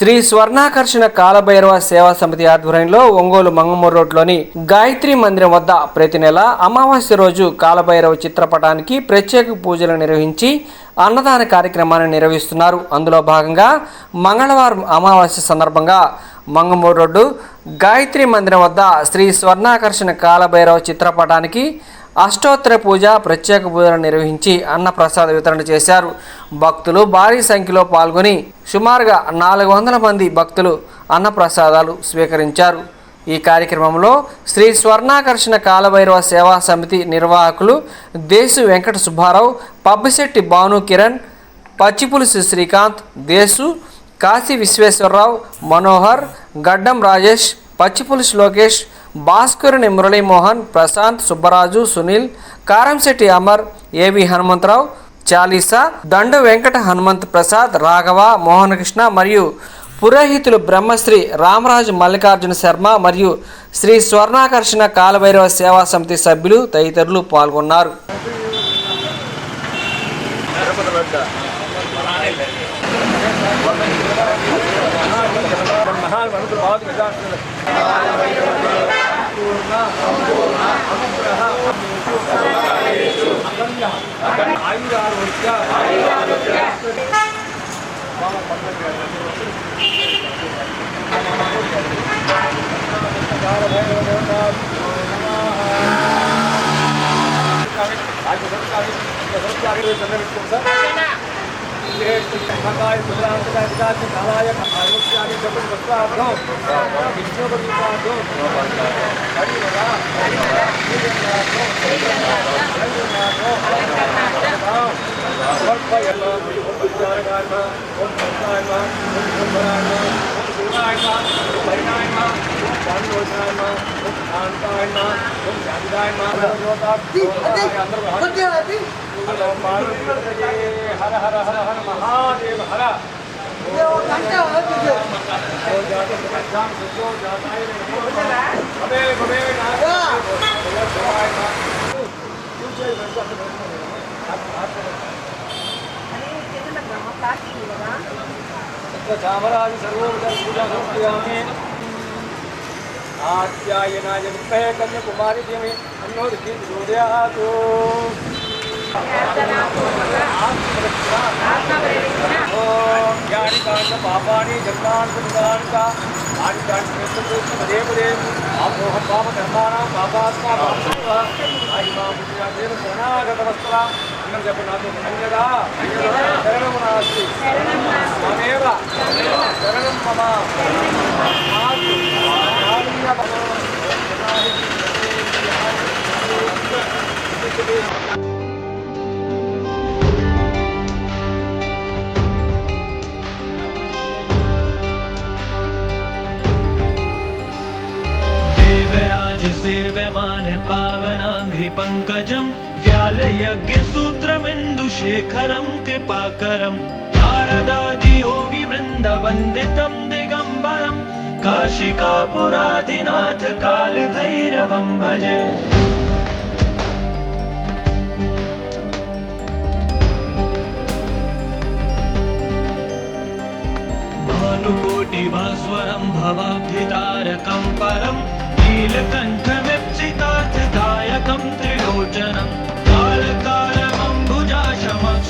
శ్రీ స్వర్ణాకర్షణ కాలభైరవ సేవా సమితి ఆధ్వర్యంలో ఒంగోలు మంగమూరు రోడ్లోని గాయత్రి మందిరం వద్ద ప్రతి నెల అమావాస్య రోజు కాలభైరవ చిత్రపటానికి ప్రత్యేక పూజలు నిర్వహించి అన్నదాన కార్యక్రమాన్ని నిర్వహిస్తున్నారు. అందులో భాగంగా మంగళవారం అమావాస్య సందర్భంగా మంగమూరు రోడ్డు గాయత్రి మందిరం వద్ద శ్రీ స్వర్ణాకర్షణ కాలభైరవ చిత్రపటానికి అష్టోత్తర పూజ ప్రత్యేక పూజలు నిర్వహించి అన్నప్రసాద వితరణ చేశారు. భక్తులు భారీ సంఖ్యలో పాల్గొని సుమారుగా నాలుగు వందల మంది భక్తులు అన్నప్రసాదాలు స్వీకరించారు. ఈ కార్యక్రమంలో శ్రీ స్వర్ణాకర్షణ కాలభైరవ సేవా సమితి నిర్వాహకులు దేశు వెంకట సుబ్బారావు పబ్బిశెట్టి భాను కిరణ్ పచ్చిపులుసు శ్రీకాంత్ దేశు కాశీ విశ్వేశ్వరరావు మనోహర్ గడ్డం రాజేష్ పచ్చిపులుసు లోకేష్ భాస్కరుని మురళీమోహన్ ప్రశాంత్ సుబ్బరాజు సునీల్ కారంశెట్టి అమర్ ఏవి హనుమంతరావు చాలీసా దండు వెంకట హనుమంత్ ప్రసాద్ రాఘవ మోహనకృష్ణ మరియు పురోహితులు బ్రహ్మశ్రీ రామరాజు మల్లికార్జున శర్మ మరియు శ్రీ స్వర్ణాకర్షణ కాలభైరవ సేవా సమితి సభ్యులు తదితరులు పాల్గొన్నారు. ఆరోగ్య ఆయురారోగ్య చంద్రవిష్ణుకాయ సుందరాంతకాయ కాలాయ ఆరోగ్యాన్ని చెప్పిన వస్త్రార్థం విష్ణు పరిపార్థం హరి คนไปมาคนผู้ชายงานมาคนผู้ชายมาคนผู้ชายมาคนผู้ชายมาไปนายมาคนฉันโดนนายมาคนทานตายมาคนฉันได้มาคนโยตัดที่อันนี้คนเดียวที่ हर हर हर हर महादेव हर जाते जाता है పాపాని జన్మాన్ పుణ్యానిక ఆని కాండ నిత్యం పదే పదే ఆపోహ పాప కర్మాణం పాపాత్మా పాప ఆది మా పుణ్యా దేవ శరణాగత వస్త్ర అన్నం చెప్పనాథు అన్యదా శరణం నాస్తి మమేవ శరణం మమ మాతు కారుణ్య देवराज सेव्यमान पावनाङ्घ्रि पङ्कजम् ूत्रमिन्दुशेखरं कृपाकरम् आरदादियो वृन्दवन्दितं दिगम्बरं। काशिकापुराधिनाथ कालभैरवं भज। भानुकोटिभास्वरं वा स्वरं भवाब्धितारकं परं। नीलकण्ठमिप्सितार्थकं त्रिलोचनम्।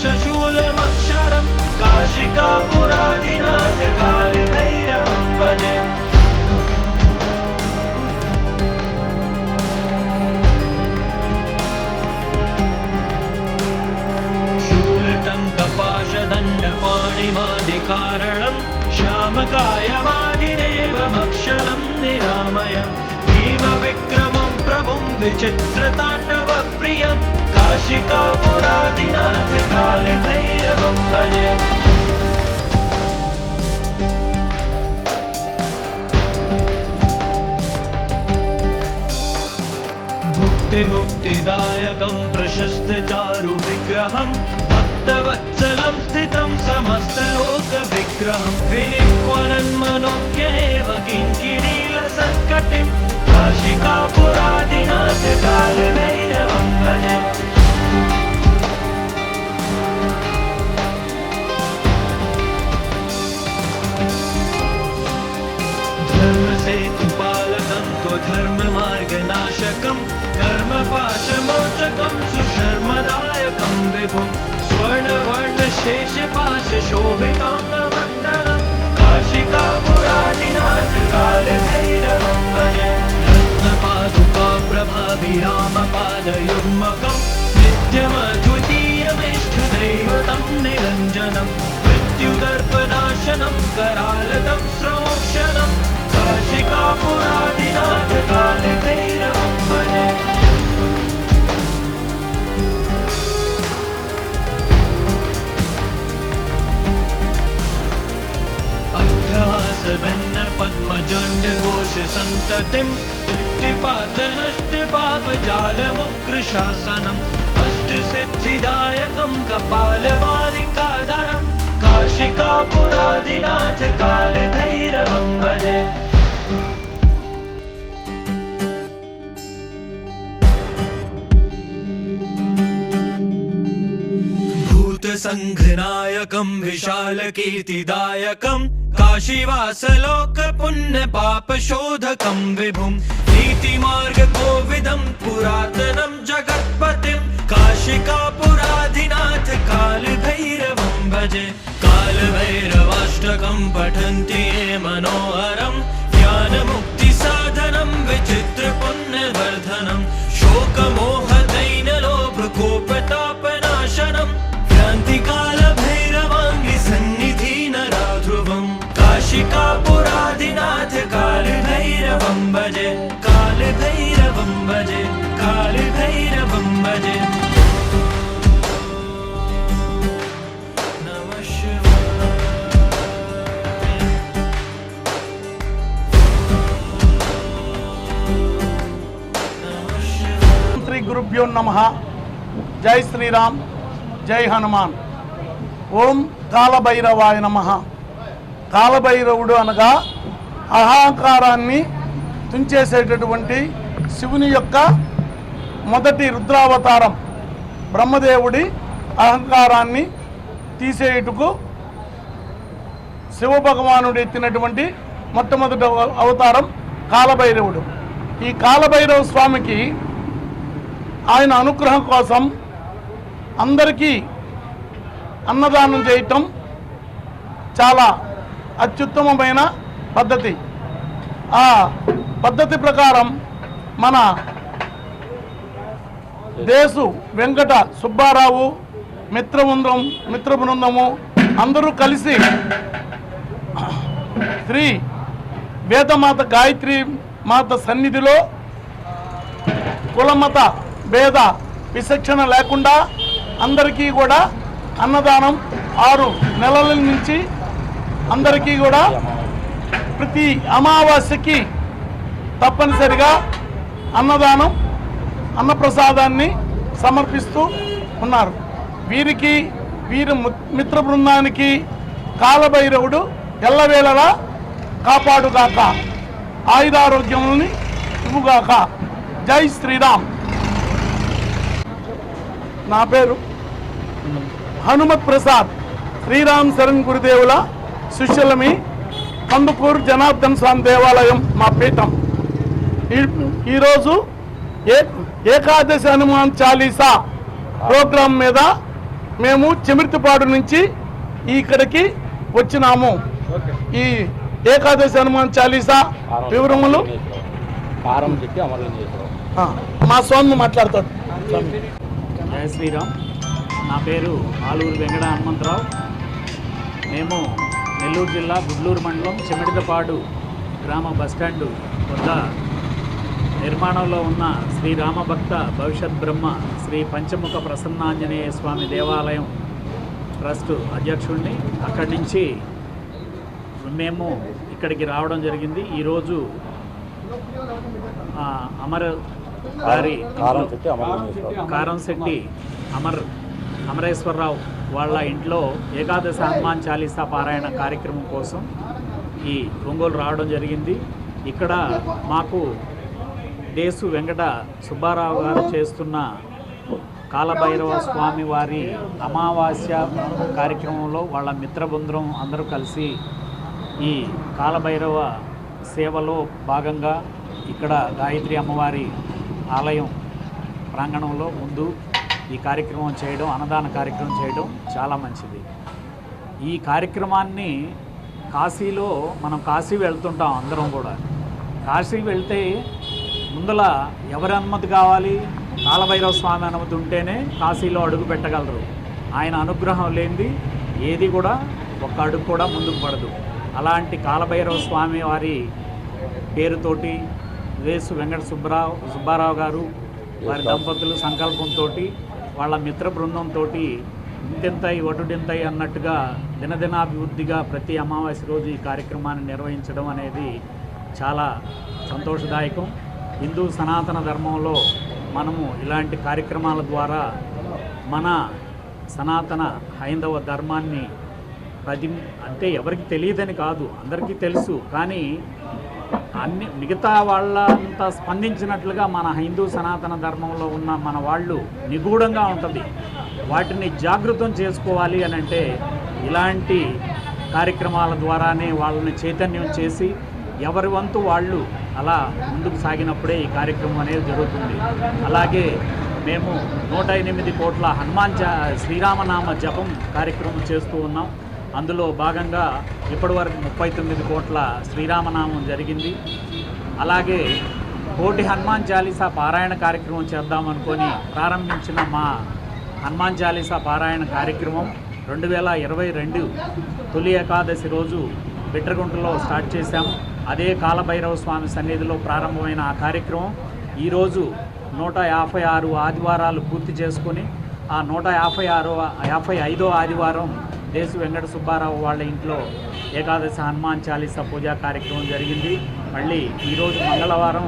क्षरम् काशिकापुरादिनाम्भय शूलतङ्गपाशदण्डपाणिवादिकारणं श्यामकायवादिरेव भक्षणं निरामय। भीमविक्रमं प्रभुं विचित्रताण्डवप्रियम् क्तिदायकं प्रशस्त चारु विग्रहम् भक्तवत्सलं स्थितं समस्तलोकविग्रहं। विहिन्मनोज्ञ एव किञ्चिरीलसङ्कटिं कशिकापुरादिनाथकाल पादयुग्मकं नित्यमद्वितीयमेष्ठदैवतं निरञ्जनं मृत्युदर्पनाशनं करालतं श्रमोक्षणं काशिकापु शासनम् अष्टसिद्धिदायकं कपाल मालिकाशिका पुरादिनाथ कालधैर भूतसङ्घनायकं विशाल कीर्तिदायकं काशीवास लोक विभुम्। नीतिमार्गकोविदं पुरातनं जगत्पतिं काशिकापुराधिनाथ कालभैरवं भजे। कालभैरवाष्टकं पठन्ति ये मनोहरं। ज्ञानमुक्तिसाधनं विचित्रपुण्यवर्धनं నమ. జై శ్రీరామ్ జై హనుమాన్. ఓం కాలభైరవాయ నమ. కాలభైరవుడు అనగా అహంకారాన్ని తుంచేసేటటువంటి శివుని యొక్క మొదటి రుద్రావతారం. బ్రహ్మదేవుడి అహంకారాన్ని తీసేయుటకు శివభగవానుడు ఎత్తినటువంటి మొట్టమొదటి అవతారం కాలభైరవుడు. ఈ కాలభైరవ స్వామికి ఆయన అనుగ్రహం కోసం అందరికీ అన్నదానం చేయటం చాలా అత్యుత్తమమైన పద్ధతి. ఆ పద్ధతి ప్రకారం మన దేశు వెంకట సుబ్బారావు మిత్రబృందం మిత్ర బృందము అందరూ కలిసి శ్రీ వేదమాత గాయత్రి మాత సన్నిధిలో కులమత భేద విచక్షణ లేకుండా అందరికీ కూడా అన్నదానం ఆరు నెలల నుంచి అందరికీ కూడా ప్రతి అమావాస్యకి తప్పనిసరిగా అన్నదానం అన్నప్రసాదాన్ని సమర్పిస్తూ ఉన్నారు. వీరికి వీరి మిత్ర బృందానికి కాలభైరవుడు ఎల్లవేళలా కాపాడుగాక. ఆయుధారోగ్యములని ఇవ్వుగాక. జై శ్రీరామ్. నా పేరు హనుమత్ ప్రసాద్. శ్రీరామ్ శరణ్ గురుదేవుల శిష్యులమి కందుకూరు జనార్దన్ స్వామి దేవాలయం మా పీఠం. ఈ- ఈరోజు ఏ ఏకాదశి హనుమాన్ చాలీసా ప్రోగ్రాం మీద మేము చెమిర్తిపాడు నుంచి ఇక్కడికి వచ్చినాము. ఈ ఏకాదశి హనుమాన్ చాలీసా వివరములు? మా స్వామి మాట్లాడతాడు. జయ శ్రీరామ్. నా పేరు ఆలూరు వెంకట హనుమంతరావు. మేము నెల్లూరు జిల్లా గుడ్లూరు మండలం చెమిడితపాడు గ్రామ బస్టాండు వద్ద నిర్మాణంలో ఉన్న శ్రీ రామభక్త భవిష్యత్ బ్రహ్మ శ్రీ పంచముఖ ప్రసన్నాంజనేయ స్వామి దేవాలయం ట్రస్ట్ అధ్యక్షుడిని అక్కడి నుంచి మేము ఇక్కడికి రావడం జరిగింది. ఈరోజు అమర గారి కారం కారంశెట్టి అమర్ అమరేశ్వరరావు వాళ్ళ ఇంట్లో ఏకాదశి హనుమాన్ చాలీసా పారాయణ కార్యక్రమం కోసం ఈ ఒంగోలు రావడం జరిగింది. ఇక్కడ మాకు దేశు వెంకట సుబ్బారావు గారు చేస్తున్న కాలభైరవ స్వామి వారి అమావాస్య కార్యక్రమంలో వాళ్ళ మిత్రబృందం అందరూ కలిసి ఈ కాలభైరవ సేవలో భాగంగా ఇక్కడ గాయత్రి అమ్మవారి ఆలయం ప్రాంగణంలో ముందు ఈ కార్యక్రమం చేయడం అన్నదాన కార్యక్రమం చేయడం చాలా మంచిది. ఈ కార్యక్రమాన్ని కాశీలో మనం కాశీ వెళ్తుంటాం అందరం కూడా. కాశీ వెళ్తే ముందల ఎవరి అనుమతి కావాలి? కాలభైరవ స్వామి అనుమతి ఉంటేనే కాశీలో అడుగు పెట్టగలరు. ఆయన అనుగ్రహం లేనిది ఏది కూడా ఒక్క అడుగు కూడా ముందుకు పడదు. అలాంటి కాలభైరవ స్వామి వారి పేరుతోటి వేసు వెంకట సుబ్బరావు సుబ్బారావు గారు వారి దంపతులు సంకల్పంతో వాళ్ళ మిత్ర బృందంతో ఇంతెంతై ఒటుడింతై అన్నట్టుగా దినదినాభివృద్ధిగా ప్రతి అమావాస్య రోజు ఈ కార్యక్రమాన్ని నిర్వహించడం అనేది చాలా సంతోషదాయకం. హిందూ సనాతన ధర్మంలో మనము ఇలాంటి కార్యక్రమాల ద్వారా మన సనాతన హైందవ ధర్మాన్ని పది అంటే ఎవరికి తెలియదని కాదు అందరికీ తెలుసు. కానీ అన్ని మిగతా వాళ్ళంతా స్పందించినట్లుగా మన హిందూ సనాతన ధర్మంలో ఉన్న మన వాళ్ళు నిగూఢంగా ఉంటుంది. వాటిని జాగృతం చేసుకోవాలి అని అంటే ఇలాంటి కార్యక్రమాల ద్వారానే వాళ్ళని చైతన్యం చేసి ఎవరి వంతు వాళ్ళు అలా ముందుకు సాగినప్పుడే ఈ కార్యక్రమం అనేది జరుగుతుంది. అలాగే మేము నూట ఎనిమిది కోట్ల హనుమాన్ జ శ్రీరామనామ జపం కార్యక్రమం చేస్తూ ఉన్నాం. అందులో భాగంగా ఇప్పటివరకు ముప్పై తొమ్మిది కోట్ల శ్రీరామనామం జరిగింది. అలాగే కోటి హనుమాన్ చాలీసా పారాయణ కార్యక్రమం చేద్దామనుకొని ప్రారంభించిన మా హనుమాన్ చాలీసా పారాయణ కార్యక్రమం రెండు వేల ఇరవై రెండు తొలి ఏకాదశి రోజు బిట్రగుంటలో స్టార్ట్ చేశాం. అదే కాలభైరవ స్వామి సన్నిధిలో ప్రారంభమైన ఆ కార్యక్రమం ఈరోజు నూట యాభై ఆరు ఆదివారాలు పూర్తి చేసుకొని ఆ నూట యాభై ఆరో యాభై ఐదో ఆదివారం దేశు వెంకట సుబ్బారావు వాళ్ళ ఇంట్లో ఏకాదశి హనుమాన్ చాలీసా పూజా కార్యక్రమం జరిగింది. మళ్ళీ ఈరోజు మంగళవారం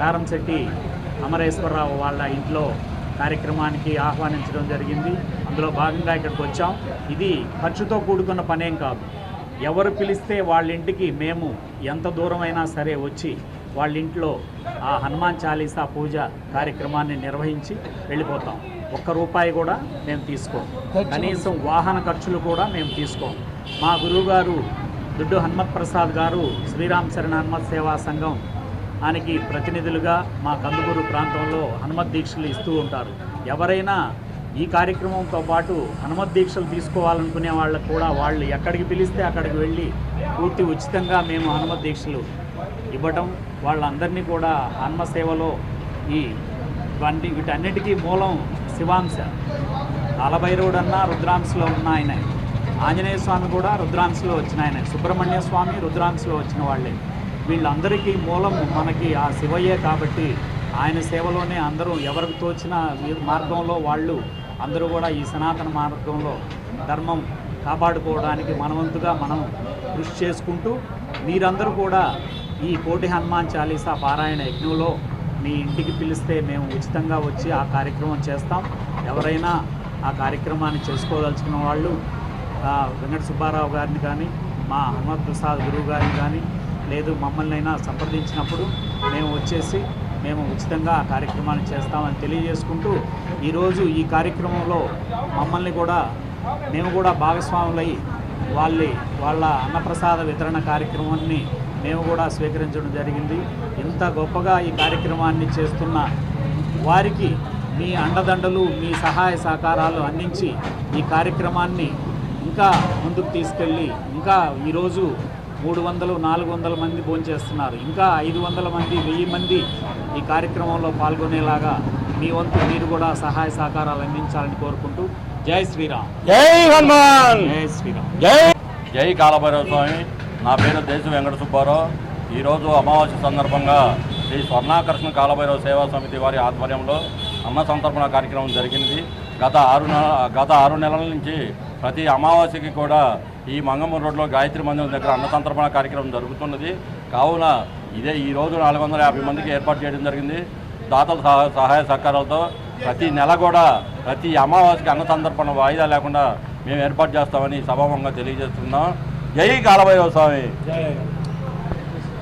కారంశెట్టి అమరేశ్వరరావు వాళ్ళ ఇంట్లో కార్యక్రమానికి ఆహ్వానించడం జరిగింది. అందులో భాగంగా ఇక్కడికి వచ్చాం. ఇది ఖర్చుతో కూడుకున్న పనేం కాదు. ఎవరు పిలిస్తే వాళ్ళ ఇంటికి మేము ఎంత దూరమైనా సరే వచ్చి వాళ్ళ ఇంట్లో ఆ హనుమాన్ చాలీసా పూజ కార్యక్రమాన్ని నిర్వహించి వెళ్ళిపోతాం. ఒక్క రూపాయి కూడా మేము తీసుకోం కనీసం వాహన ఖర్చులు కూడా మేము తీసుకోం మా గురువుగారు దుడ్డు హనుమత్ ప్రసాద్ గారు శ్రీరామ్ శరణ హనుమత్ సేవా సంఘం ఆయనకి ప్రతినిధులుగా మా కందుకూరు ప్రాంతంలో హనుమత్ దీక్షలు ఇస్తూ ఉంటారు. ఎవరైనా ఈ కార్యక్రమంతో పాటు హనుమత్ దీక్షలు తీసుకోవాలనుకునే వాళ్ళకు కూడా వాళ్ళు ఎక్కడికి పిలిస్తే అక్కడికి వెళ్ళి పూర్తి ఉచితంగా మేము హనుమత్ దీక్షలు ఇవ్వటం వాళ్ళందరినీ కూడా హనుమ సేవలో ఈ ఇవన్నీ వీటన్నిటికీ మూలం శివాంశ. కాలభైరవుడు అన్న రుద్రాంశలో ఉన్న ఆయన. ఆంజనేయ స్వామి కూడా రుద్రాంశలో వచ్చిన ఆయన. సుబ్రహ్మణ్య స్వామి రుద్రాంశలో వచ్చిన వాళ్ళే. వీళ్ళందరికీ మూలం మనకి ఆ శివయ్యే కాబట్టి ఆయన సేవలోనే అందరూ ఎవరికి తోచిన మార్గంలో వాళ్ళు అందరూ కూడా ఈ సనాతన మార్గంలో ధర్మం కాపాడుకోవడానికి మనవంతుగా మనం కృషి చేసుకుంటూ మీరందరూ కూడా ఈ కోటి హనుమాన్ చాలీసా పారాయణ యజ్ఞంలో మీ ఇంటికి పిలిస్తే మేము ఉచితంగా వచ్చి ఆ కార్యక్రమం చేస్తాం. ఎవరైనా ఆ కార్యక్రమాన్ని చేసుకోదలుచుకున్న వాళ్ళు వెంకట సుబ్బారావు గారిని కానీ మా హనుమత్ ప్రసాద్ గురువు గారిని కానీ లేదు మమ్మల్ని అయినా సంప్రదించినప్పుడు మేము వచ్చేసి మేము ఉచితంగా ఆ కార్యక్రమాన్ని చేస్తామని తెలియజేసుకుంటూ ఈరోజు ఈ కార్యక్రమంలో మమ్మల్ని కూడా మేము కూడా భాగస్వాములై వాళ్ళ వాళ్ళ అన్నప్రసాద వితరణ కార్యక్రమాన్ని మేము కూడా స్వీకరించడం జరిగింది. ఇంత గొప్పగా ఈ కార్యక్రమాన్ని చేస్తున్న వారికి మీ అండదండలు మీ సహాయ సహకారాలు అందించి ఈ కార్యక్రమాన్ని ఇంకా ముందుకు తీసుకెళ్ళి ఇంకా ఈరోజు మూడు వందలు నాలుగు వందల మంది భోంచేస్తున్నారు. ఇంకా ఐదు వందల మంది వెయ్యి మంది ఈ కార్యక్రమంలో పాల్గొనేలాగా మీ వంతు మీరు కూడా సహాయ సహకారాలు అందించాలని కోరుకుంటూ జై శ్రీరామ్. జై హనుమాన్! జై శ్రీరామ్. జై! జై కాలభైరవ స్వామి. నా పేరు దేశ వెంకట సుబ్బారావు. ఈరోజు అమావాస్య సందర్భంగా శ్రీ స్వర్ణాకర్షణ కాలభైరవ సేవా సమితి వారి ఆధ్వర్యంలో అన్న సంతర్పణ కార్యక్రమం జరిగింది. గత ఆరు నెల గత ఆరు నెలల నుంచి ప్రతి అమావాస్యకి కూడా ఈ మంగమ్మ రోడ్లో గాయత్రి మందిరం దగ్గర అన్న సంతర్పణ కార్యక్రమం జరుగుతున్నది. కావున ఇదే ఈ రోజు నాలుగు వందల యాభై మందికి ఏర్పాటు చేయడం జరిగింది. దాతల సహాయ సహకారాలతో ప్రతి నెల కూడా ప్రతి అమావాస్యకి అన్న సందర్పణ వాయిదా లేకుండా మేము ఏర్పాటు చేస్తామని సభావంగా తెలియజేస్తున్నాం. జై కాలభైరవ స్వామి.